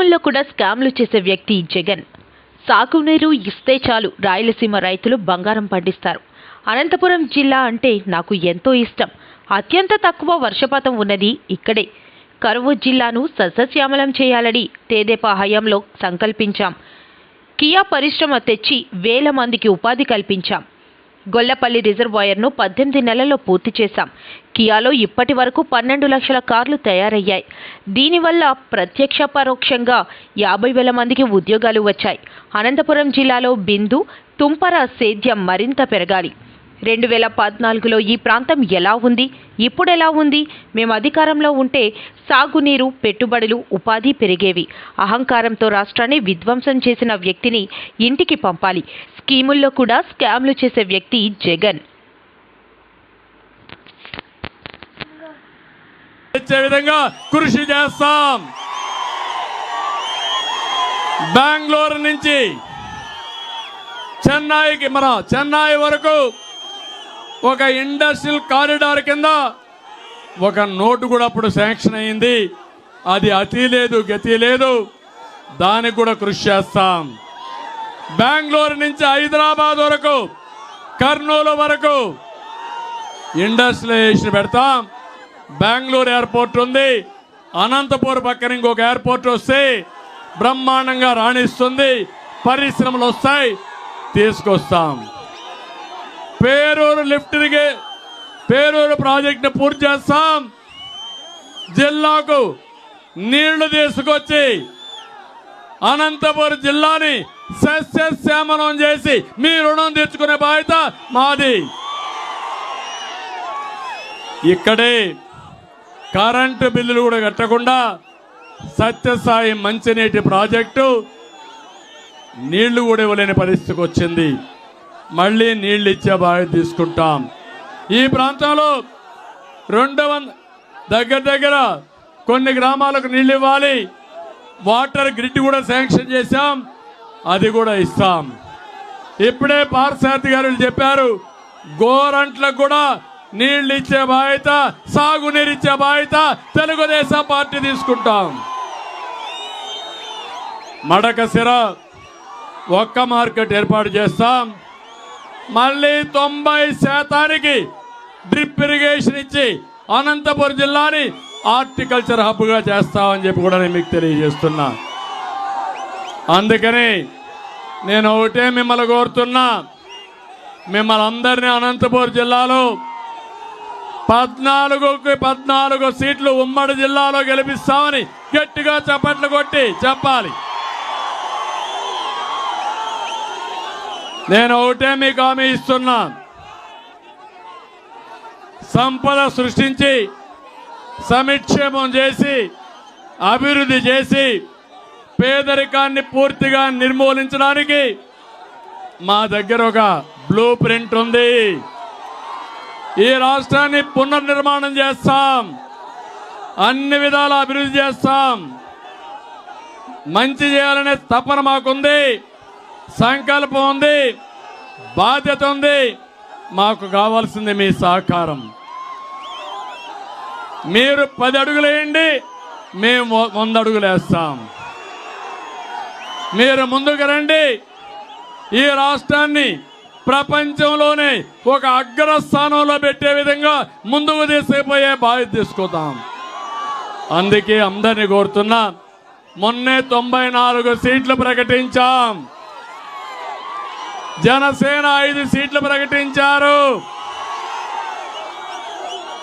స్కీముల్లో కూడా స్కామ్లు చేసే వ్యక్తి జగన్. సాగునీరు ఇస్తే చాలు రాయలసీమ రైతులు బంగారం పండిస్తారు. అనంతపురం జిల్లా అంటే నాకు ఎంతో ఇష్టం. అత్యంత తక్కువ వర్షపాతం ఉన్నది ఇక్కడే. కరువు జిల్లాను సస్యశ్యామలం చేయాలని తేదేపా హయాంలో సంకల్పించాం. కియా పరిశ్రమ తెచ్చి వేల మందికి ఉపాధి కల్పించాం. గొల్లపల్లి రిజర్వాయర్ను పద్దెనిమిది నెలల్లో పూర్తి చేశాం. కియాలో ఇప్పటి వరకు పన్నెండు లక్షల కార్లు తయారయ్యాయి. దీనివల్ల ప్రత్యక్ష పరోక్షంగా యాభై వేల మందికి ఉద్యోగాలు వచ్చాయి. అనంతపురం జిల్లాలో బిందు తుంపర సేద్యం మరింత పెరగాలి. రెండు వేల పద్నాలుగులో ఈ ప్రాంతం ఎలా ఉంది? ఇప్పుడు ఎలా ఉంది? మేము అధికారంలో ఉంటే సాగునీరు పెట్టుబడులు ఉపాధి పెరిగేవి. అహంకారంతో రాష్ట్రాన్ని విధ్వంసం చేసిన వ్యక్తిని ఇంటికి పంపాలి. స్కీముల్లో కూడా స్కామ్లు చేసే వ్యక్తి జగన్. ఇచ్చే విధంగా కృషి చేస్తాం. బెంగళూరు నుంచి చెన్నైకి మన చెన్నై వరకు ఒక ఇండస్ట్రియల్ కారిడార్ కింద ఒక నోటు కూడా అప్పుడు శాంక్షన్ అయింది. అది అతి లేదు గతి లేదు. దానికి కూడా కృషి చేస్తాం. బెంగళూరు నుంచి హైదరాబాద్ వరకు కర్నూలు వరకు ఇండస్ట్రియలైజేషన్ పెడతాం. బెంగళూరు ఎయిర్పోర్ట్ ఉంది. అనంతపూర్ పక్కన ఇంకొక ఎయిర్పోర్ట్ వస్తే బ్రహ్మాండంగా రాణిస్తుంది. పరిశ్రమలు వస్తాయి. తీసుకొస్తాం. పేరూరు లిఫ్ట్ ఇరిగే- పేరూరు ప్రాజెక్టును పూర్తి చేస్తాం. జిల్లాకు నీళ్ళు తీసుకొచ్చి అనంతపురం జిల్లాని సస్యశ్యామలం చేసి మీ రుణం తెచ్చుకునే బాధ్యత మాది. ఇక్కడే కరెంటు బిల్లులు కూడా కట్టకుండా సత్యసాయి మంచినీటి ప్రాజెక్టు నీళ్ళు కూడా ఇవ్వలేని పరిస్థితికి వచ్చింది. మళ్ళీ నీళ్ళు ఇచ్చే బాధ్యత తీసుకుంటాం. ఈ ప్రాంతంలో రెండు వంద దగ్గర దగ్గర కొన్ని గ్రామాలకు నీళ్ళు ఇవ్వాలి. వాటర్ గ్రిడ్ కూడా శాంక్షన్ చేశాం. అది కూడా ఇస్తాం. ఇప్పుడే పార్సారథి గారు చెప్పారు గోరంట్లకు కూడా నీళ్ళు ఇచ్చే బాధ్యత సాగునీరు ఇచ్చే బాధ్యత తెలుగుదేశం పార్టీ తీసుకుంటాం. మడకసిర ఒక్క మార్కెట్ ఏర్పాటు చేస్తాం. మళ్ళీ తొంభై శాతానికి డ్రిప్ ఇరిగేషన్ ఇచ్చి అనంతపురం జిల్లాని హార్టికల్చర్ హబ్గా చేస్తామని చెప్పి కూడా నేను మీకు తెలియజేస్తున్నా. అందుకని నేను ఒకటే మిమ్మల్ని కోరుతున్నా. మిమ్మల్ని అందరినీ అనంతపురం జిల్లాలో పద్నాలుగుకి పద్నాలుగు సీట్లు ఉమ్మడి జిల్లాలో గెలిపిస్తామని గట్టిగా చప్పట్లు కొట్టి చెప్పాలి. నేను ఒకటే మీకు హామీ ఇస్తున్నా. సంపద సృష్టించి సమిక్షేమం చేసి అభివృద్ధి చేసి పేదరికాన్ని పూర్తిగా నిర్మూలించడానికి మా దగ్గర ఒక బ్లూ ప్రింట్ ఉంది. ఈ రాష్ట్రాన్ని పునర్నిర్మాణం చేస్తాం. అన్ని విధాల అభివృద్ధి చేస్తాం. మంచి చేయాలనే తపన మాకుంది. సంకల్పం ఉంది. బాధ్యత ఉంది. మాకు కావాల్సింది మీ సహకారం. మీరు పది అడుగులు వేయండి. మేము వంద అడుగులు వేస్తాం. మీరు ముందుకు రండి. ఈ రాష్ట్రాన్ని ప్రపంచంలోనే ఒక అగ్రస్థానంలో పెట్టే విధంగా ముందుకు తీసుకుపోయే బాధ్యత తీసుకుందాం అందుకే అందరిని కోరుతున్నా మొన్నే తొంభై నాలుగు సీట్లు ప్రకటించాం. జనసేన ఐదు సీట్లు ప్రకటించారు.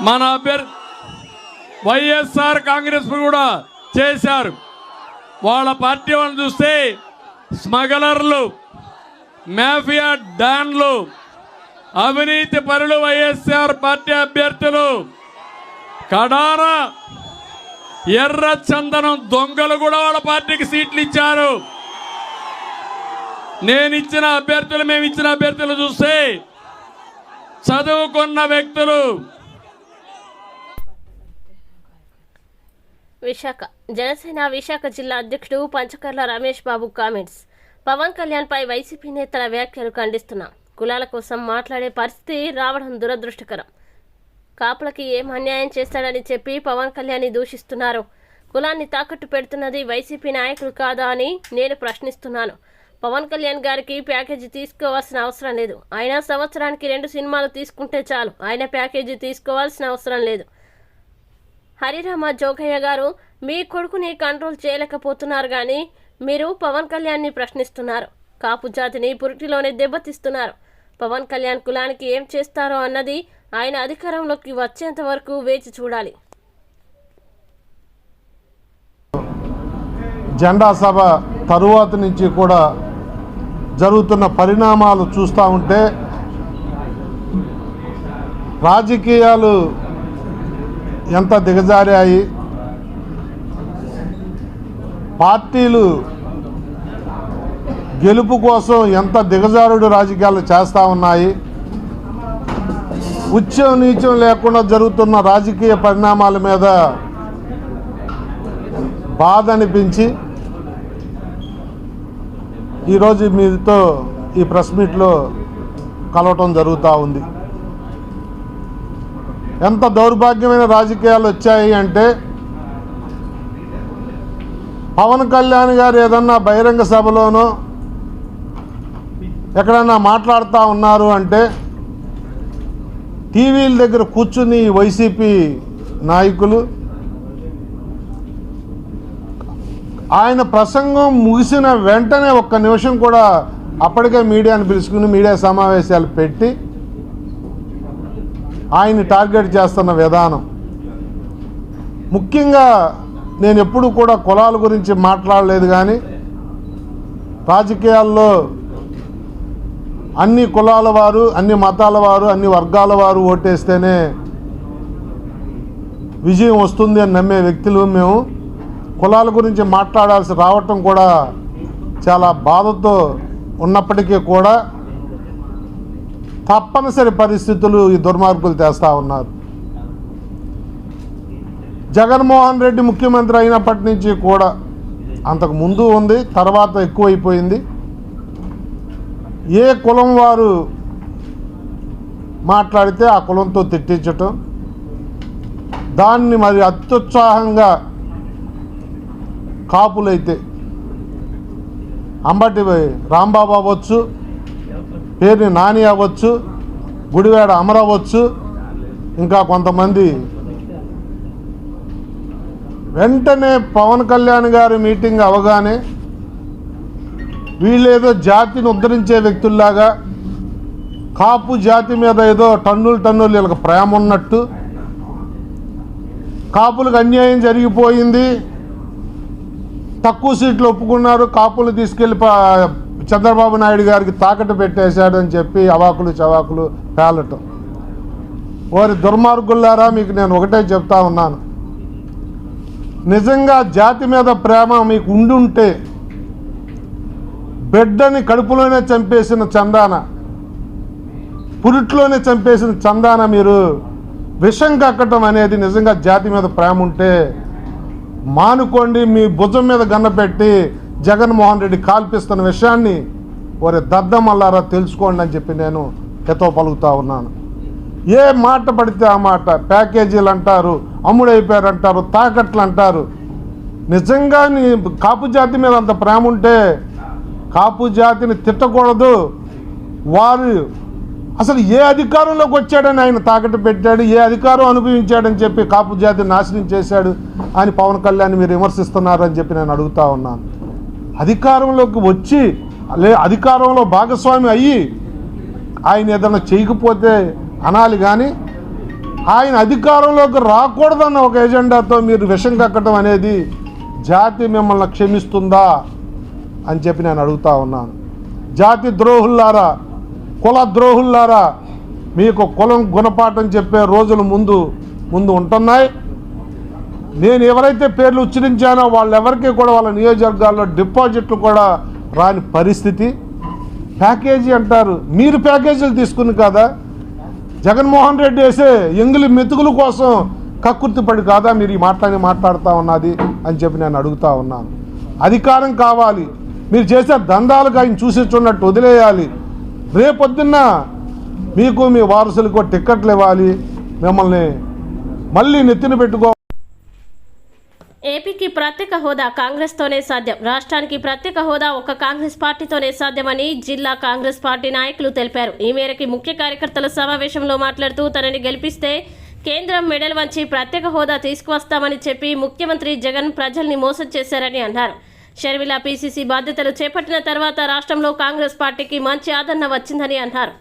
మన అభ్యర్థి వైఎస్ఆర్ కాంగ్రెస్ కూడా చేశారు. వాళ్ళ పార్టీ వాళ్ళని చూస్తే స్మగలర్లు మాఫియా డాన్లు అవినీతి పరులు వైఎస్ఆర్ పార్టీ అభ్యర్థులు కడార ఎర్ర చందనం దొంగలు కూడా వాళ్ళ పార్టీకి సీట్లు ఇచ్చారు. నేను ఇచ్చిన అభ్యర్థులు మేము ఇచ్చిన అభ్యర్థులు చూస్తే చదువుకున్న వ్యక్తులు విశాఖ. జనసేన విశాఖ జిల్లా అధ్యక్షుడు పంచకర్ల రమేష్ బాబు కామెంట్స్. పవన్ కళ్యాణ్ పై వైసీపీ నేతల వ్యాఖ్యలు ఖండిస్తున్నాం. కులాల కోసం మాట్లాడే పరిస్థితి రావడం దురదృష్టకరం. కాపులకి ఏం అన్యాయం చేస్తాడని చెప్పి పవన్ కళ్యాణ్ని దూషిస్తున్నారు. కులాన్ని తాకట్టు పెడుతున్నది వైసీపీ నాయకులు కాదా అని నేను ప్రశ్నిస్తున్నాను. పవన్ కళ్యాణ్ గారికి ప్యాకేజీ తీసుకోవాల్సిన అవసరం లేదు. ఆయన సంవత్సరానికి రెండు సినిమాలు తీసుకుంటే చాలు. ఆయన ప్యాకేజీ తీసుకోవాల్సిన అవసరం లేదు. హరిరామ జోగయ్య గారు మీ కొడుకుని కంట్రోల్ చేయలేకపోతున్నారు కానీ మీరు పవన్ కళ్యాణ్ని ప్రశ్నిస్తున్నారు. కాపు జాతిని పురిటిలోనే దెబ్బతీస్తున్నారు. పవన్ కళ్యాణ్ కులానికి ఏం చేస్తారో అన్నది ఆయన అధికారంలోకి వచ్చేంత వరకు వేచి చూడాలి. జెండా సభ తరువాత నుంచి కూడా జరుగుతున్న పరిణామాలు చూస్తూ ఉంటే రాజకీయాలు ఎంత దిగజారాయి? పార్టీలు గెలుపు కోసం ఎంత దిగజారుడు రాజకీయాలు చేస్తూ ఉన్నాయి? ఉచ్చం నీచం లేకుండా జరుగుతున్న రాజకీయ పరిణామాల మీద బాధ అనిపించి ఈరోజు మీతో ఈ ప్రెస్ మీట్లో కలవటం జరుగుతూ ఉంది. ఎంత దౌర్భాగ్యమైన రాజకీయాలు వచ్చాయి అంటే పవన్ కళ్యాణ్ గారు ఏదన్నా బహిరంగ సభలోనో ఎక్కడన్నా మాట్లాడుతూ ఉన్నారు అంటే టీవీల దగ్గర కూర్చుని వైసీపీ నాయకులు ఆయన ప్రసంగం ముగిసిన వెంటనే ఒక్క నిమిషం కూడా అప్పటికే మీడియాను పిలుచుకుని మీడియా సమావేశాలు పెట్టి ఆయన్ని టార్గెట్ చేస్తున్న విధానం. ముఖ్యంగా నేను ఎప్పుడు కూడా కులాల గురించి మాట్లాడలేదు కానీ రాజకీయాల్లో అన్ని కులాల వారు అన్ని మతాల వారు అన్ని వర్గాల వారు ఓటేస్తేనే విజయం వస్తుంది అని నమ్మే వ్యక్తులు మేము. కులాల గురించి మాట్లాడాల్సి రావటం కూడా చాలా బాధతో ఉన్నప్పటికీ కూడా తప్పనిసరి పరిస్థితులు ఈ దుర్మార్గులు తెస్తూ ఉన్నారు. జగన్మోహన్ రెడ్డి ముఖ్యమంత్రి అయినప్పటి నుంచి కూడా అంతకు ముందు ఉంది తర్వాత ఎక్కువైపోయింది. ఏ కులం వారు మాట్లాడితే ఆ కులంతో తిట్టించటం దాన్ని మరి అత్యుత్సాహంగా కాపులైతే అంబటి రాంబాబు అవ్వచ్చు పేరుని నాని అవ్వచ్చు గుడివాడ అమర అవ్వచ్చు ఇంకా కొంతమంది. వెంటనే పవన్ కళ్యాణ్ గారి మీటింగ్ అవగానే వీళ్ళేదో జాతిని ఉద్ధరించే వ్యక్తుల్లాగా కాపు జాతి మీద ఏదో టన్నులు టన్నులు వీళ్ళకి ప్రేమ ఉన్నట్టు కాపులకు అన్యాయం జరిగిపోయింది తక్కువ సీట్లు ఒప్పుకున్నారు కాపులు తీసుకెళ్ళి చంద్రబాబు నాయుడు గారికి తాకట్టు పెట్టేశాడని చెప్పి అవాకులు చవాకులు పేలటం. వారి దుర్మార్గుల్లారా మీకు నేను ఒకటే చెప్తా ఉన్నాను. నిజంగా జాతి మీద ప్రేమ మీకు ఉండుంటే బిడ్డని కడుపులోనే చంపేసిన చందాన పురిట్లోనే చంపేసిన చందాన మీరు విషం కక్కటం అనేది నిజంగా జాతి మీద ప్రేమ ఉంటే మానుకోండి మీ భుజం మీద గన్నపెట్టి జగన్మోహన్ రెడ్డి కాల్పిస్తున్న విషయాన్ని వారి దద్దమల్లారా తెలుసుకోండి అని చెప్పి నేను హితో పలుకుతా ఉన్నాను. ఏ మాట పడితే ఆ మాట ప్యాకేజీలు అంటారు అమ్ముడైపోయారు అంటారు తాకట్లు అంటారు. నిజంగా నీ కాపు జాతి మీద అంత ప్రేమ ఉంటే కాపు జాతిని తిట్టకూడదు. వారు అసలు ఏ అధికారంలోకి వచ్చాడని ఆయన తాకట్టు పెట్టాడు ఏ అధికారం అనుభవించాడని చెప్పి కాపు జాతిని నాశనం చేశాడు అని పవన్ కళ్యాణ్ మీరు విమర్శిస్తున్నారని చెప్పి నేను అడుగుతా ఉన్నాను. అధికారంలోకి వచ్చి లే అధికారంలో భాగస్వామి అయ్యి ఆయన ఏదైనా చేయకపోతే అనాలి కానీ ఆయన అధికారంలోకి రాకూడదన్న ఒక ఎజెండాతో మీరు విషం కక్కడం అనేది జాతి మిమ్మల్ని క్షమిస్తుందా అని చెప్పి నేను అడుగుతా ఉన్నాను. జాతి ద్రోహుల్లారా కుల ద్రోహుల్లారా మీకు కులం గుణపాఠం చెప్పే రోజులు ముందు ముందు ఉంటున్నాయి. నేను ఎవరైతే పేర్లు ఉచ్చరించానో వాళ్ళెవరికి కూడా వాళ్ళ నియోజకవర్గాల్లో డిపాజిట్లు కూడా రాని పరిస్థితి. ప్యాకేజీ అంటారు. మీరు ప్యాకేజీలు తీసుకుని కదా? జగన్మోహన్ రెడ్డి వేసే ఎంగిలి మెతుకుల కోసం కక్కుర్తిపడి కాదా మీరు ఈ మాట్లాడి మాట్లాడుతూ ఉన్నది అని చెప్పి నేను అడుగుతా ఉన్నాను. అధికారం కావాలి. మీరు చేసే దందాలకు ఆయన చూసేచున్నట్టు వదిలేయాలి. రేపొద్దున్న మీకు మీ వారసులకు టిక్కెట్లు ఇవ్వాలి. మిమ్మల్ని మళ్ళీ నెత్తిన పెట్టుకో ఏపీకి ప్రత్యేక హోదా కాంగ్రెస్తోనే సాధ్యం. రాష్ట్రానికి ప్రత్యేక హోదా ఒక కాంగ్రెస్ పార్టీతోనే సాధ్యమని జిల్లా కాంగ్రెస్ పార్టీ నాయకులు తెలిపారు. ఈ మేరకు ముఖ్య కార్యకర్తల సమావేశంలో మాట్లాడుతూ తనని గెలిపిస్తే కేంద్రం మెడల్ వంచి ప్రత్యేక హోదా తీసుకువస్తామని చెప్పి ముఖ్యమంత్రి జగన్ ప్రజల్ని మోసం చేశారని అన్నారు. షర్మిల పీసీసీ బాధ్యతలు చేపట్టిన తర్వాత రాష్ట్రంలో కాంగ్రెస్ పార్టీకి మంచి ఆదరణ వచ్చిందని అన్నారు.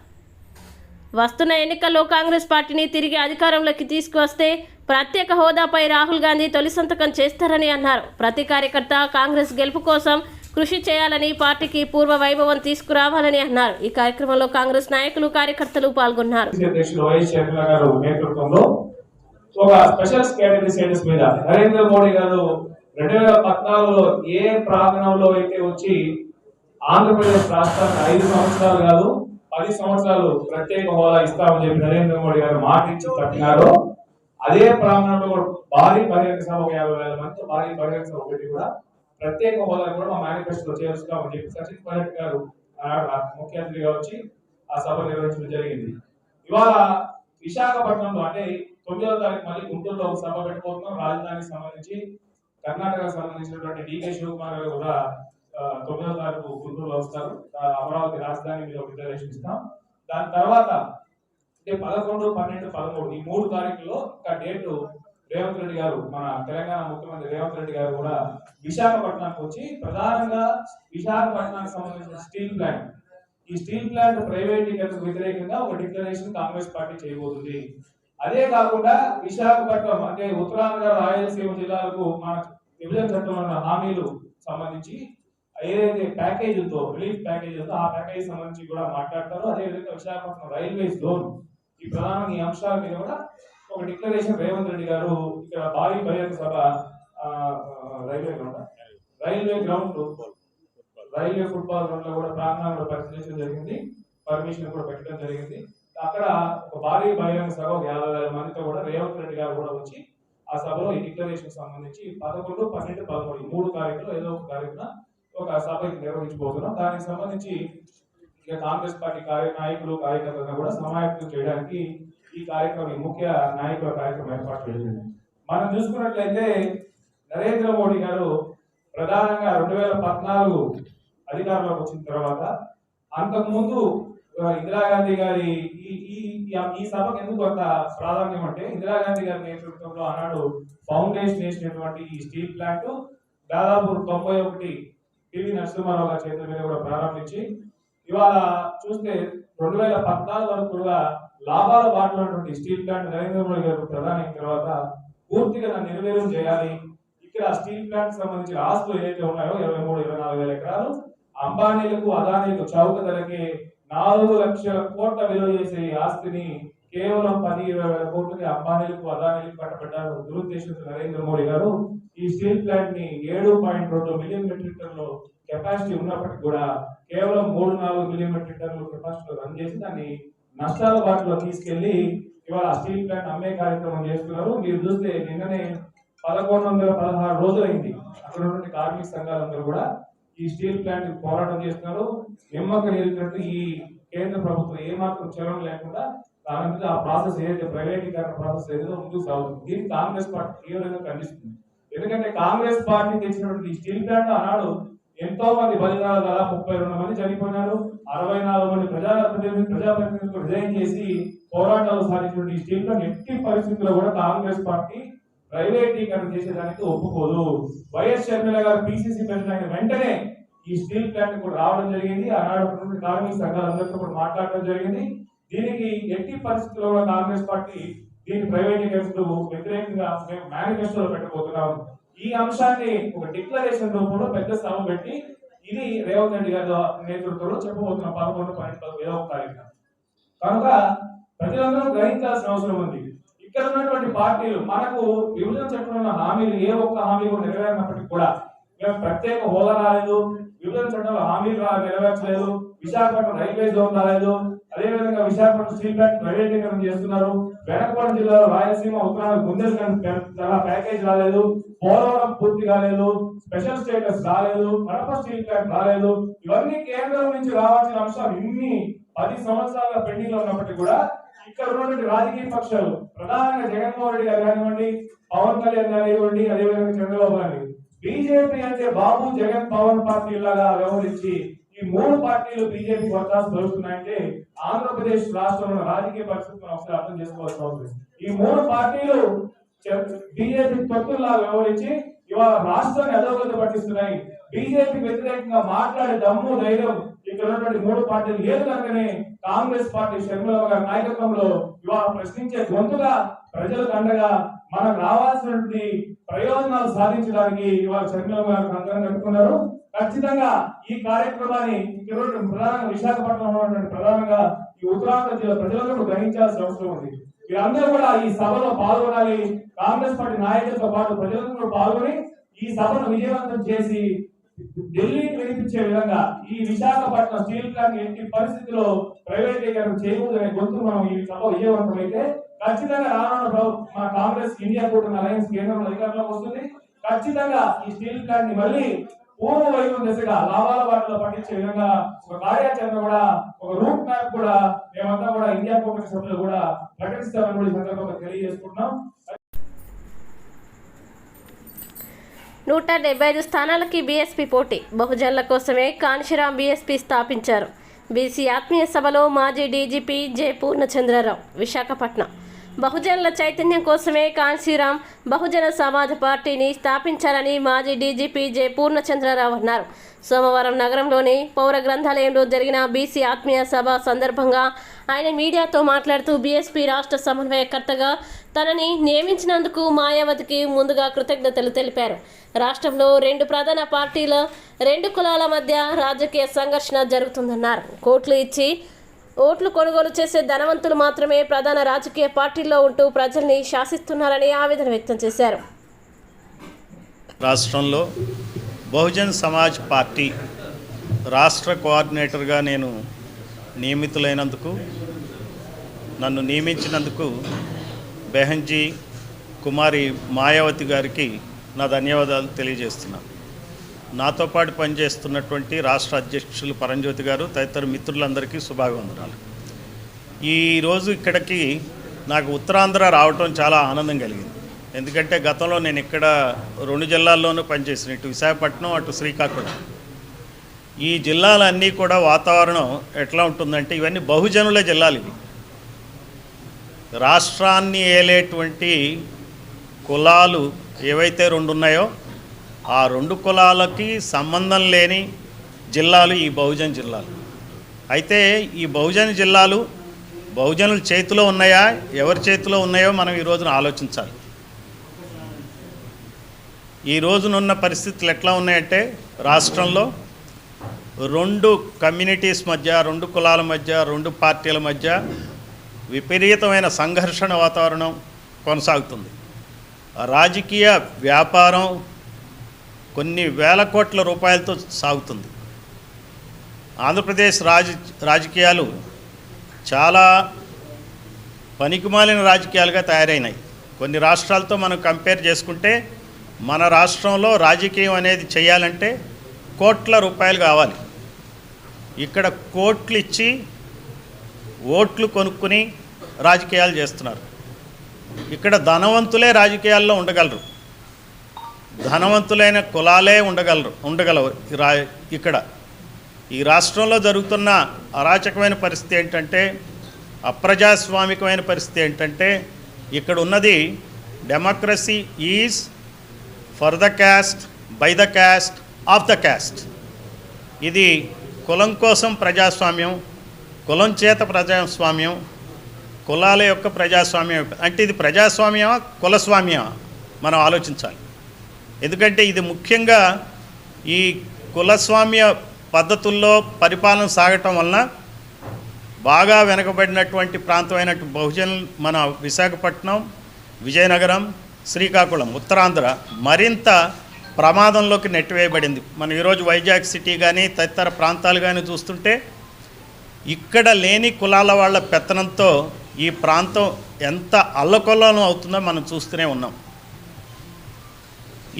వస్తున్న ఎన్నికల్లో కాంగ్రెస్ పార్టీని తిరిగి అధికారంలోకి తీసుకువస్తే ప్రత్యేక హోదాపై రాహుల్ గాంధీ తొలి సంతకం చేస్తారని అన్నారు. ప్రతి కార్యకర్త కాంగ్రెస్ గెలుపు కోసం కృషి చేయాలని పార్టీకి పూర్వ వైభవం తీసుకురావాలని అన్నారు. ఈ కార్యక్రమంలో కాంగ్రెస్ నాయకులు కార్యకర్తలు పాల్గొన్నారు. ఒక స్పెషల్ కేటగిరీ స్టేటస్ మీద నరేంద్ర మోడీ గారు రెండు వేల పద్నాలుగులో ఏ ప్రాంగణంలో అయితే వచ్చి ఆంధ్రప్రదేశ్ రాష్ట్రానికి ఐదు సంవత్సరాలు కాదు పది సంవత్సరాలు ప్రత్యేక హోదా ఇస్తామని చెప్పి నరేంద్ర మోడీ గారు మాట ఇచ్చి పట్టినారో అదే ప్రాంగణంలో కూడా భారీ బహిరంగ సభ ఒక యాభై వేల మంది భారీ బహిరంగ సభ ఒకటి కూడా ప్రత్యేక హోదా కూడా మా మేనిఫెస్టోలో చేరుస్తామని చెప్పి సచిన్ పైలట్ గారు ఆనాడు ముఖ్య అతిథిగా వచ్చి ఆ సభ నిర్వహించడం జరిగింది. ఇవాళ విశాఖపట్నంలో అంటే తొమ్మిదవ తారీఖు మళ్ళీ గుంటూరులో ఒక సభ పెట్టుకోతున్నాం రాజధానికి సంబంధించి కర్ణాటకకు సంబంధించినటువంటి డికే శివకుమార్ గారు కూడా తొమ్మిదవ తారీఖు గుంటూరులో వస్తారు. అమరావతి రాజధాని మీద ఒక డిక్లరేషన్ ఇస్తాం. దాని తర్వాత అంటే పదకొండు పన్నెండు పదమూడు ఈ మూడు తారీఖుల్లో ఒక డేట్ రేవంత్ రెడ్డి గారు మన తెలంగాణ ముఖ్యమంత్రి రేవంత్ రెడ్డి గారు కూడా విశాఖపట్నానికి వచ్చి ప్రధానంగా విశాఖపట్నానికి సంబంధించిన స్టీల్ ప్లాంట్. ఈ స్టీల్ ప్లాంట్ ప్రైవేటీకరణకు వ్యతిరేకంగా ఒక డిక్లరేషన్ కాంగ్రెస్ పార్టీ చేయబోతుంది. అదే కాకుండా విశాఖపట్నం అంటే ఉత్తరాంధ్ర రాయలసీమ జిల్లాలకు మన విభజన చట్టంలో ఉన్న హామీలు సంబంధించి ఏదైతే ప్యాకేజీలతో రిలీఫ్ ప్యాకేజీలతో ఆ ప్యాకేజీ సంబంధించి కూడా మాట్లాడతారు అదేవిధంగా విశాఖపట్నం రైల్వే జోన్ ఈ ప్రధానంగా ఈ అంశాల మీద కూడా ఒక డిక్లరేషన్ రేవంత్ రెడ్డి గారు ఇక్కడ భారీ బహిరంగ సభ railway ground railway ground railway football గ్రౌండ్లో కూడా ప్రాంగణంలో పరిశీలించడం జరిగింది. పర్మిషన్ కూడా పెట్టడం జరిగింది. అక్కడ ఒక భారీ బహిరంగ సభ ఒక యాభై వేల మందితో కూడా రేవంత్ రెడ్డి గారు కూడా వచ్చి ఆ సభలో ఈ డిక్లరేషన్ సంబంధించి పదకొండు పన్నెండు పదమూడు మూడు తారీఖులో ఏదో ఒక తారీఖున ఒక సభ నిర్వహించబోతున్నాం. దానికి సంబంధించి ఇక కాంగ్రెస్ పార్టీ కార్య నాయకులు కార్యకర్తలను కూడా సమాయత్తం చేయడానికి ఈ కార్యక్రమం ముఖ్య నాయకుల కార్యక్రమం ఏర్పాటు చేసింది. మనం చూసుకున్నట్లయితే నరేంద్ర మోడీ గారు ప్రధానంగా రెండు వేల పద్నాలుగు అధికారంలోకి వచ్చిన తర్వాత అంతకుముందు ఇందిరాగాంధీ గారి ఈ ఈ ఈ- ఈ సభకు ఎందుకు అంత ప్రాధాన్యం అంటే ఇందిరాగాంధీ గారి నేతృత్వంలో ఆనాడు ఫౌండేషన్ వేసినటువంటి ఈ స్టీల్ ప్లాంట్ దాదాపు తొంభై ఒకటి పివి నరసింహారావు గారి చేతుల మీద కూడా ప్రారంభించి ఇవాళ చూస్తే రెండు వేల పద్నాలుగు వరకు కూడా లాభాల బాటలోటువంటి స్టీల్ ప్లాంట్ నరేంద్ర మోడీ గారు ప్రధాని అయిన తర్వాత పూర్తిగా దాన్ని నిర్వీర్యం చేయాలి. ఇక్కడ స్టీల్ ప్లాంట్ సంబంధించిన ఆస్తులు ఏదైతే ఉన్నాయో ఇరవై మూడు ఇరవై నాలుగు వేల ఎకరాలు అంబానీలకు అదానీలకు చౌక ధరకి నాలుగు లక్షల కోట్ల విలువ చేసే ఈ ఆస్తిని కేవలం పది ఇరవై వేల కోట్లకి అంబానీలకు అదానీలకు కట్టబెట్టారు దురుద్దేశంతో నరేంద్ర మోడీ గారు ఈ స్టీల్ ప్లాంట్ని ఏడు పాయింట్ రెండు మిలియన్ మెట్రిక్ టన్నులు కెపాసిటీ ఉన్నప్పటికీ కూడా కేవలం మూడు నాలుగు మిలియన్ మెట్రిక్ టన్నులు కెపాసిటీలో రన్ చేసి దాన్ని నష్టాల బాటలో తీసుకెళ్ళి ఇవాళ ఆ స్టీల్ ప్లాంట్ అమ్మే కార్యక్రమం చేస్తున్నారు. మీరు చూస్తే నిన్ననే పదకొండు వందల పదహారు రోజులైంది. అక్కడ ఉన్నటువంటి కార్మిక సంఘాలందరూ కూడా ఈ స్టీల్ ప్లాంట్ పోరాటం చేస్తున్నారు. నిమ్మక నీరుతున్నట్టు ఈ కేంద్ర ప్రభుత్వం ఏమాత్రం చలనం లేకుండా దాని ఆ ప్రాసెస్ ఏదైతే ప్రైవేటీకరణ ప్రాసెస్ ఏదో ముందుకు సాగుతుంది. దీన్ని కాంగ్రెస్ పార్టీ తీవ్రంగా ఖండిస్తుంది. ఎందుకంటే కాంగ్రెస్ పార్టీ తెచ్చినటువంటి ఈ స్టీల్ ప్లాంట్ ఆనాడు ఎంతో మంది బలిదానాల ద్వారా ముప్పై రెండు మంది చనిపోయినారు. అరవై నాలుగు మంది ప్రజాప్రతినిధులు ప్రజాప్రతినిధులకు రిజైన్ చేసి పోరాటాలు సాధించినటువంటి ఈ స్టీల్ ప్లాంట్ ఎట్టి పరిస్థితుల్లో కూడా కాంగ్రెస్ పార్టీ ప్రైవేటీకరణ చేసేదానికి ఒప్పుకోదు. వైఎస్ షర్మిల గారు పిసిసి ప్రెసిడెంట్ అయిన వెంటనే ఈ స్టీల్ ప్లాంట్ కూడా రావడం జరిగింది. ఆనాడు కార్మిక సంఘాలందరితో కూడా మాట్లాడడం జరిగింది. దీనికి ఎట్టి పరిస్థితుల్లో కూడా కాంగ్రెస్ పార్టీ దీన్ని ప్రైవేటీకరణకు వ్యతిరేకంగా మేము మేనిఫెస్టోలో పెట్టబోతున్నాం. ఈ అంశాన్ని ఒక డిక్లరేషన్ రూపంలో పెద్ద సభ పెట్టి ఇది రేవంత్ రెడ్డి గారి నేతృత్వంలో చెప్పబోతున్న పదకొండు పన్నెండు ఏదో తారీఖున. కనుక ప్రజలందరూ గ్రహించాల్సిన అవసరం ఉంది. ఇక్కడ ఉన్నటువంటి పార్టీలు మనకు విభజన చట్టంలో ఉన్న హామీలు ఏ ఒక్క హామీ కూడా నెరవేరినప్పటికీ కూడా మేము ప్రత్యేక హోదా రాలేదు. విభజన చట్టంలో హామీలు నెరవేర్చలేదు. విశాఖపట్నం రైల్వే జోన్ రాలేదు. అదేవిధంగా విశాఖపట్నం స్టీల్ ప్లాంట్ ప్రైవేటీకరణ చేస్తున్నారు. వెనకపాడు జిల్లాలో రాయలసీమ ఉత్తరాంధ్ర బుందేల్ఖండ్ ప్యాకేజ్ రాలేదు. పోలవరం పూర్తి కాలేదు. స్పెషల్ స్టేటస్ రాలేదు. కడప స్టీల్ ప్లాంట్ రాలేదు. ఇవన్నీ కేంద్రం నుంచి రావాల్సిన అంశాలు ఇన్ని పది సంవత్సరాల పెండింగ్లో ఉన్నప్పటికీ కూడా ఇక్కడ ఉన్నటువంటి రాజకీయ పక్షాలు ప్రధానంగా జగన్మోహన్ రెడ్డి గారు కానివ్వండి పవన్ కళ్యాణ్ కానివ్వండి అదేవిధంగా చంద్రబాబు గారి బీజేపీ అంటే బాబు జగన్ పవన్ పార్టీ లాగా వ్యవహరించి ఈ మూడు పార్టీలు బీజేపీ వర్గాలు దొరుకుతున్నాయంటే ఆంధ్రప్రదేశ్ రాష్ట్రంలో రాజకీయ పరిస్థితి మనం ఒకసారి అర్థం చేసుకోవాల్సిన అవసరం ఈ మూడు పార్టీలు బీజేపీ తొత్తుల్లా వ్యవహరించి ఇవాళ రాష్ట్రాన్ని అధోగతి పట్టిస్తున్నాయి. బీజేపీ వ్యతిరేకంగా మాట్లాడే దమ్ము ధైర్యం ఇక్కడ ఉన్నటువంటి మూడు పార్టీలు లేదు కనుకనే కాంగ్రెస్ పార్టీ షర్మిల గారి నాయకత్వంలో ఇవాళ ప్రశ్నించే గొంతుగా ప్రజలకు అండగా మనకు రావాల్సినటువంటి ప్రయోజనాలు సాధించడానికి ఇవాళ షర్మిల గారు అందరం కట్టుకున్నారు. ఖచ్చితంగా ఈ కార్యక్రమాన్ని ఈరోజు ప్రధానంగా విశాఖపట్నంలో ఉన్నటువంటి ప్రధానంగా ఈ ఉత్తరాంధ్ర జిల్లా ప్రజలందరూ గ్రహించాల్సిన అవసరం ఉంది. వీరందరూ కూడా ఈ సభలో పాల్గొనాలి. కాంగ్రెస్ పార్టీ నాయకులతో పాటు ప్రజలందరూ పాల్గొని ఈ సభను విజయవంతం చేసి ఢిల్లీ వినిపించే విధంగా ఈ విశాఖపట్నం స్టీల్ ప్లాంట్ ఎట్టి పరిస్థితిలో ప్రైవేటీకరణ చేయకూడదనే గొంతు మనం ఈ సభ విజయవంతం అయితే ఖచ్చితంగా రానున్న ప్రభు- మన కాంగ్రెస్ ఇండియా కూటమి అలయన్స్ కేంద్రంలో అధికారంలోకి వస్తుంది. ఖచ్చితంగా ఈ స్టీల్ ప్లాంట్ని మళ్ళీ పూర్వ వైపు దిశగా లాభాల బాటలో పండించే విధంగా ఒక కార్యాచరణ కూడా ఒక రూట్ మ్యాప్ కూడా మేమంతా కూడా ఇండియా కూటమి సభ్యులు కూడా ప్రకటిస్తామని కూడా ఈ సందర్భంగా తెలియజేసుకుంటున్నాం. నూట డెబ్బై ఐదు స్థానాలకి బీఎస్పీ పోటీ. బహుజనుల కోసమే కాన్షిరాం బీఎస్పీ స్థాపించారు. బీసీ ఆత్మీయ సభలో మాజీ డీజీపీ జే. పూర్ణచంద్రరావు విశాఖపట్నం. బహుజనుల చైతన్యం కోసమే కాన్సీరాం బహుజన సమాజ పార్టీని స్థాపించాలని మాజీ డీజీపీ జె పూర్ణచంద్రరావు అన్నారు. సోమవారం నగరంలోని పౌర గ్రంథాలయంలో జరిగిన బీసీ ఆత్మీయ సభ సందర్భంగా ఆయన మీడియాతో మాట్లాడుతూ బీఎస్పీ రాష్ట్ర సమన్వయకర్తగా తనని నియమించినందుకు మాయావతికి ముందుగా కృతజ్ఞతలు తెలిపారు. రాష్ట్రంలో రెండు ప్రధాన పార్టీల రెండు కులాల మధ్య రాజకీయ సంఘర్షణ జరుగుతుందన్నారు. కోట్లు ఇచ్చి ఓట్లు కొనుగోలు చేసే ధనవంతులు మాత్రమే ప్రధాన రాజకీయ పార్టీల్లో ఉంటూ ప్రజల్ని శాసిస్తున్నారని ఆవేదన వ్యక్తం చేశారు. రాష్ట్రంలో బహుజన్ సమాజ్ పార్టీ రాష్ట్ర కోఆర్డినేటర్గా నేను నియమితులైనందుకు నన్ను నియమించినందుకు బెహంజీ కుమారి మాయావతి గారికి నా ధన్యవాదాలు తెలియజేస్తున్నాను. నాతో పాటు పనిచేస్తున్నటువంటి రాష్ట్ర అధ్యక్షులు పరంజ్యోతి గారు తదితర మిత్రులందరికీ శుభాభివందనాలు. ఈరోజు ఇక్కడికి నాకు ఉత్తరాంధ్ర రావటం చాలా ఆనందం కలిగింది. ఎందుకంటే గతంలో నేను ఇక్కడ రెండు జిల్లాల్లోనూ పనిచేసిన ఇటు విశాఖపట్నం అటు శ్రీకాకుళం. ఈ జిల్లాలన్నీ కూడా వాతావరణం ఎట్లా ఉంటుందంటే ఇవన్నీ బహుజనుల జిల్లాలు ఇవి. రాష్ట్రాన్ని ఏలేటువంటి కులాలు ఏవైతే రెండు ఉన్నాయో ఆ రెండు కులాలకి సంబంధం లేని జిల్లాలు ఈ బహుజన్ జిల్లాలు. అయితే ఈ బహుజన్ జిల్లాలు బహుజనుల చేతిలో ఉన్నాయా? ఎవరి చేతిలో ఉన్నాయో మనం ఈ రోజున ఆలోచించాలి. ఈ రోజునున్న పరిస్థితులు ఎట్లా ఉన్నాయంటే రాష్ట్రంలో రెండు కమ్యూనిటీస్ మధ్య రెండు కులాల మధ్య రెండు పార్టీల మధ్య విపరీతమైన సంఘర్షణ వాతావరణం కొనసాగుతుంది. రాజకీయ వ్యాపారం కొన్ని వేల కోట్ల రూపాయలతో సాగుతుంది. ఆంధ్రప్రదేశ్ రాజ రాజకీయాలు చాలా పనికిమాలిన రాజకీయాలుగా తయారైనాయి. కొన్ని రాష్ట్రాలతో మనం కంపేర్ చేసుకుంటే మన రాష్ట్రంలో రాజకీయం అనేది చేయాలంటే కోట్ల రూపాయలు కావాలి. ఇక్కడ కోట్లు ఇచ్చి ఓట్లు కొనుక్కుని రాజకీయాలు చేస్తున్నారు. ఇక్కడ ధనవంతులే రాజకీయాల్లో ఉండగలరు. ధనవంతులైన కులాలే ఉండగలరు ఉండగలవు. రా ఇక్కడ. ఈ రాష్ట్రంలో జరుగుతున్న అరాచకమైన పరిస్థితి ఏంటంటే అప్రజాస్వామికమైన పరిస్థితి ఏంటంటే ఇక్కడ ఉన్నది democracy is for the caste by the caste of the caste ఇది కులం కోసం ప్రజాస్వామ్యం కులం చేత ప్రజాస్వామ్యం కులాల యొక్క ప్రజాస్వామ్యం. అంటే ఇది ప్రజాస్వామ్యమా కులస్వామ్యమా? మనం ఆలోచించాలి. ఎందుకంటే ఇది ముఖ్యంగా ఈ కులస్వామ్య పద్ధతుల్లో పరిపాలన సాగటం వలన బాగా వెనకబడినటువంటి ప్రాంతమైనటువంటి బహుజన్ మన విశాఖపట్నం విజయనగరం శ్రీకాకుళం ఉత్తరాంధ్ర మరింత ప్రమాదంలోకి నెట్టివేయబడింది. మనం ఈరోజు వైజాగ్ సిటీ కానీ తదితర ప్రాంతాలు కానీ చూస్తుంటే ఇక్కడ లేని కులాల వాళ్ళ పెత్తనంతో ఈ ప్రాంతం ఎంత అల్లకొల్లం అవుతుందో మనం చూస్తూనే ఉన్నాం.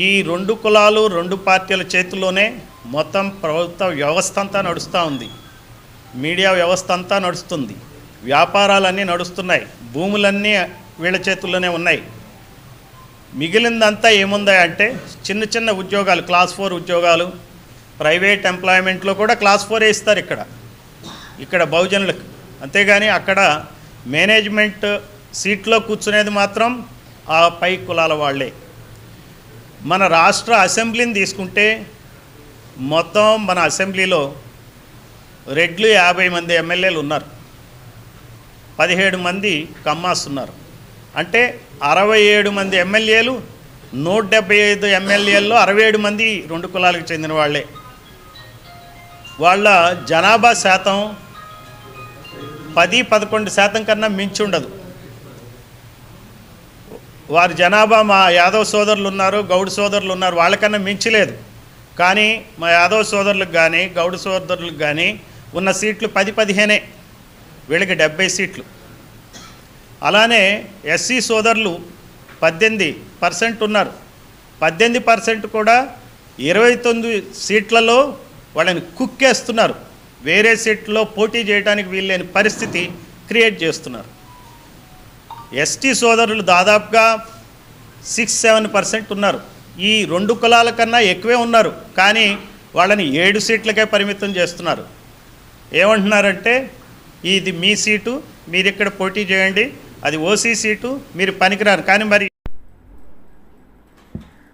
ఈ రెండు కులాలు రెండు పార్టీల చేతుల్లోనే మొత్తం ప్రభుత్వ వ్యవస్థ అంతా నడుస్తూ ఉంది. మీడియా వ్యవస్థ అంతా నడుస్తుంది. వ్యాపారాలన్నీ నడుస్తున్నాయి. భూములన్నీ వీళ్ళ చేతుల్లోనే ఉన్నాయి. మిగిలిందంతా ఏముందా అంటే చిన్న చిన్న ఉద్యోగాలు క్లాస్ ఫోర్ ఉద్యోగాలు ప్రైవేట్ ఎంప్లాయ్మెంట్లో కూడా క్లాస్ ఫోరే ఇస్తారు ఇక్కడ. ఇక్కడ బహుజనులకు. అంతేగాని అక్కడ మేనేజ్మెంట్ సీట్లో కూర్చునేది మాత్రం ఆ పై కులాల వాళ్ళే. మన రాష్ట్ర అసెంబ్లీని తీసుకుంటే మొత్తం మన అసెంబ్లీలో రెడ్లు యాభై మంది ఎమ్మెల్యేలు ఉన్నారు. పదిహేడు మంది కమ్మాస్ ఉన్నారు. అంటే అరవై ఏడు మంది ఎమ్మెల్యేలు నూట డెబ్బై ఐదు ఎమ్మెల్యేల్లో అరవై ఏడు మంది రెండు కులాలకు చెందిన వాళ్ళే. వాళ్ళ జనాభా శాతం పది పదకొండు శాతం కన్నా మించి ఉండదు వారి జనాభా మా యాదవ్ సోదరులు ఉన్నారు గౌడ్ సోదరులు ఉన్నారు వాళ్ళకన్నా మించలేదు కానీ మా యాదవ్ సోదరులకు కానీ గౌడ్ సోదరులకు కానీ ఉన్న సీట్లు పది పదిహేనే. వీళ్ళకి డెబ్బై సీట్లు. అలానే ఎస్సీ సోదరులు పద్దెనిమిది పర్సెంట్ ఉన్నారు. పద్దెనిమిది పర్సెంట్ కూడా ఇరవై తొమ్మిది సీట్లలో వాళ్ళని కుక్కేస్తున్నారు. వేరే సీట్లో పోటీ చేయడానికి వీల్లేని పరిస్థితి క్రియేట్ చేస్తున్నారు. ఎస్టీ సోదరులు దాదాపుగా సిక్స్ సెవెన్ పర్సెంట్ ఉన్నారు. ఈ రెండు కులాల కన్నా ఎక్కువే ఉన్నారు. కానీ వాళ్ళని ఏడు సీట్లకే పరిమితం చేస్తున్నారు. ఏమంటున్నారంటే ఇది మీ సీటు మీరు ఇక్కడ పోటీ చేయండి. అది ఓసీ సీటు మీరు పనికిరారు. కానీ మరి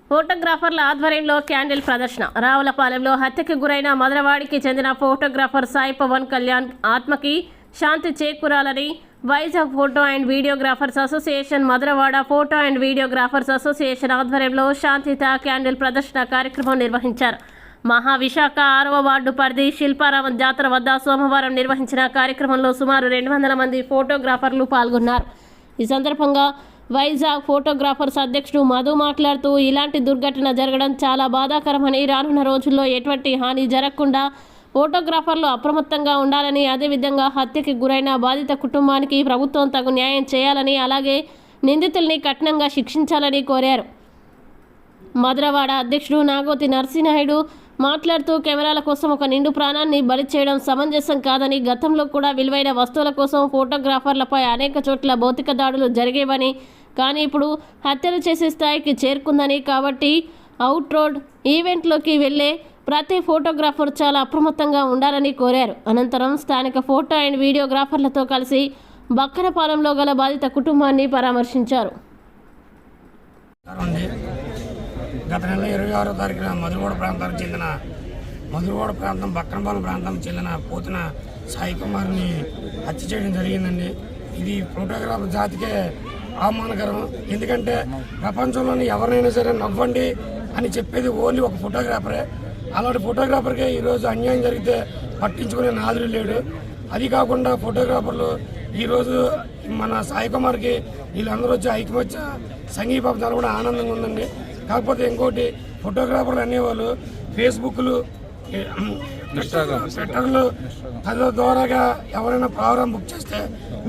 ఫోటోగ్రాఫర్ల ఆధ్వర్యంలో క్యాండిల్ ప్రదర్శన. రావులపాలెంలో హత్యకు గురైన మదరవాడికి చెందిన ఫోటోగ్రాఫర్ సాయి పవన్ కళ్యాణ్ ఆత్మకి శాంతి చేకూరాలని Vizag photo and videographers association Madhurawada photo and videographers association ఆధ్వర్యంలో శాంతిత క్యాండిల్ ప్రదర్శన కార్యక్రమం నిర్వహించారు. మహావిశాఖ ఆరవ వార్డు పరిధి శిల్పారామ జాతర వద్ద సోమవారం నిర్వహించిన కార్యక్రమంలో సుమారు రెండు వందల మంది ఫోటోగ్రాఫర్లు పాల్గొన్నారు. ఈ సందర్భంగా వైజాగ్ ఫోటోగ్రాఫర్స్ అధ్యక్షుడు మధు మాట్లాడుతూ ఇలాంటి దుర్ఘటన జరగడం చాలా బాధాకరమని రానున్న రోజుల్లో ఎటువంటి హాని జరగకుండా ఫోటోగ్రాఫర్లు అప్రమత్తంగా ఉండాలని అదేవిధంగా హత్యకి గురైన బాధిత కుటుంబానికి ప్రభుత్వం తగు న్యాయం చేయాలని అలాగే నిందితుల్ని కఠినంగా శిక్షించాలని కోరారు. మధురవాడ అధ్యక్షుడు నాగోతి నరసింహాయుడు మాట్లాడుతూ కెమెరాల కోసం ఒక నిండు ప్రాణాన్ని బలి చేయడం సమంజసం కాదని గతంలో కూడా విలువైన వస్తువుల కోసం ఫోటోగ్రాఫర్లపై అనేక చోట్ల భౌతిక దాడులు జరిగేవని కానీ ఇప్పుడు హత్యలు చేసే స్థాయికి చేరుకుందని కాబట్టి అవుట్ రోడ్ ఈవెంట్లోకి వెళ్ళే ప్రతి ఫోటోగ్రాఫర్ చాలా అప్రమత్తంగా ఉండాలని కోరారు. అనంతరం స్థానిక ఫోటో అండ్ వీడియోగ్రాఫర్లతో కలిసి బక్కనపాలెంలో గల బాధిత కుటుంబాన్ని పరామర్శించారు. గత నెల ఇరవై ఆరో తారీఖున మధురగూడ ప్రాంతానికి చెందిన మధురగూడ ప్రాంతం బక్కనపాలెం ప్రాంతానికి చెందిన పోతున్న సాయి కుమార్ని హత్య చేయడం జరిగిందండి. ఇది ఫోటోగ్రాఫర్ జాతికే అవమానకరం. ఎందుకంటే ప్రపంచంలోని ఎవరినైనా సరే నవ్వండి అని చెప్పేది ఓన్లీ ఒక ఫోటోగ్రాఫరే. అలాంటి ఫోటోగ్రాఫర్కే ఈరోజు అన్యాయం జరిగితే పట్టించుకునే నాదులు లేడు. అది కాకుండా ఫోటోగ్రాఫర్లు ఈరోజు మన సాయి కుమార్కి వీళ్ళందరూ వచ్చి ఐకమత్య సంఘీభావం కూడా ఆనందంగా ఉందండి. కాకపోతే ఇంకోటి ఫోటోగ్రాఫర్లు అనేవాళ్ళు ఫేస్బుక్లు ట్విట్టర్లు తదితర ద్వారాగా ఎవరైనా ప్రోగ్రామ్ బుక్ చేస్తే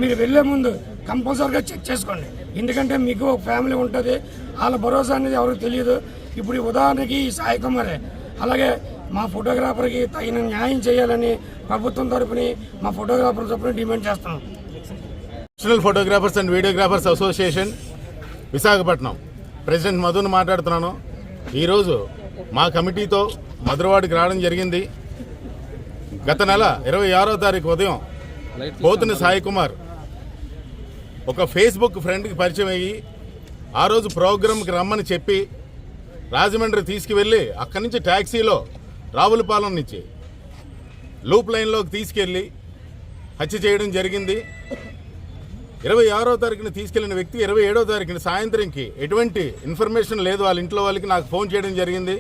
మీరు వెళ్ళే ముందు కంపల్సరీగా చెక్ చేసుకోండి. ఎందుకంటే మీకు ఒక ఫ్యామిలీ ఉంటుంది. వాళ్ళ భరోసా అనేది ఎవరికి తెలియదు. ఇప్పుడు ఈ ఉదాహరణకి ఈ సాయి కుమారే. అలాగే మా ఫోటోగ్రాఫర్కి తగిన న్యాయం చేయాలని ప్రభుత్వం తరపుని మా ఫోటోగ్రాఫర్ తరపున డిమాండ్ చేస్తున్నాం. National photographers and videographers association Visakhapatnam president మధుని మాట్లాడుతున్నాను. ఈరోజు మా కమిటీతో మధురవాడికి రావడం జరిగింది. గత నెల ఇరవై ఆరో తారీఖు ఉదయం పోతున్న సాయి కుమార్ ఒక ఫేస్బుక్ ఫ్రెండ్కి పరిచయం అయ్యి ఆ రోజు ప్రోగ్రామ్కి రమ్మని చెప్పి రాజమండ్రి తీసుకువెళ్ళి అక్కడి నుంచి ట్యాక్సీలో రావులపాలెం నుంచి లూప్ లైన్లోకి తీసుకెళ్ళి హత్య చేయడం జరిగింది. ఇరవై ఆరో తారీఖున తీసుకెళ్ళిన వ్యక్తి ఇరవై ఏడో తారీఖున సాయంత్రంకి ఎటువంటి ఇన్ఫర్మేషన్ లేదు. వాళ్ళ ఇంట్లో వాళ్ళకి నాకు ఫోన్ చేయడం జరిగింది.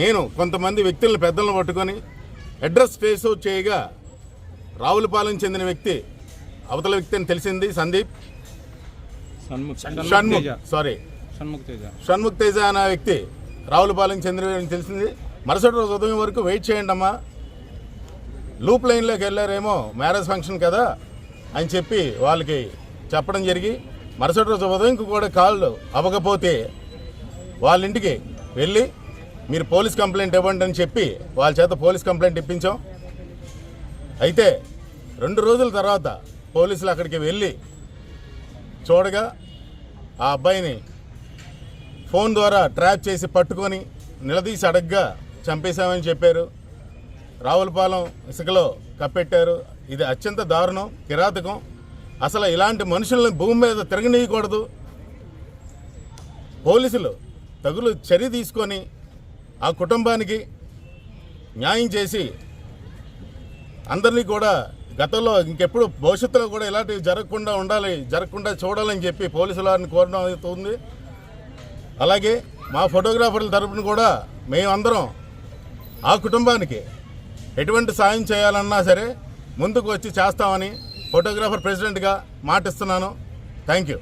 నేను కొంతమంది వ్యక్తులను పెద్దలను పట్టుకొని అడ్రస్ ట్రేస్ అవుట్ చేయగా రావులపాలెం చెందిన వ్యక్తి అవతల వ్యక్తి అని తెలిసింది సందీప్. షణ్ముఖ్. సారీ. షణ్ముఖ్ తేజ. అనే వ్యక్తి రావులపాలెం చంద్రబాబు తెలిసింది. మరుసటి రోజు ఉదయం వరకు వెయిట్ చేయండి అమ్మా. లూప్ లైన్లోకి వెళ్ళారేమో మ్యారేజ్ ఫంక్షన్ కదా అని చెప్పి వాళ్ళకి చెప్పడం జరిగి మరుసటి రోజు ఉదయంకి కూడా కాళ్ళు అవ్వకపోతే వాళ్ళ ఇంటికి వెళ్ళి మీరు పోలీస్ కంప్లైంట్ ఇవ్వండి అని చెప్పి వాళ్ళ చేత పోలీస్ కంప్లైంట్ ఇప్పించాం. అయితే రెండు రోజుల తర్వాత పోలీసులు అక్కడికి వెళ్ళి చూడగా ఆ అబ్బాయిని ఫోన్ ద్వారా ట్రాప్ చేసి పట్టుకొని నిలదీసి అడగ్గా చంపేశామని చెప్పారు. రావులపాలెం ఇసుకలో కప్పెట్టారు. ఇది అత్యంత దారుణం కిరాతకం. అసలు ఇలాంటి మనుషులను భూమి మీద తిరగనీయకూడదు. పోలీసులు తగులు చర్య తీసుకొని ఆ కుటుంబానికి న్యాయం చేసి అందరినీ కూడా గతంలో ఇంకెప్పుడు భవిష్యత్తులో కూడా ఇలాంటివి జరగకుండా ఉండాలి జరగకుండా చూడాలని చెప్పి పోలీసుల వారిని కోరడం అవుతుంది. అలాగే మా ఫోటోగ్రాఫర్ల తరపున కూడా మేమందరం ఆ కుటుంబానికి ఎటువంటి సాయం చేయాలన్నా సరే ముందుకు వచ్చి చేస్తామని ఫోటోగ్రాఫర్ ప్రెసిడెంట్గా మాటిస్తున్నాను. Thank you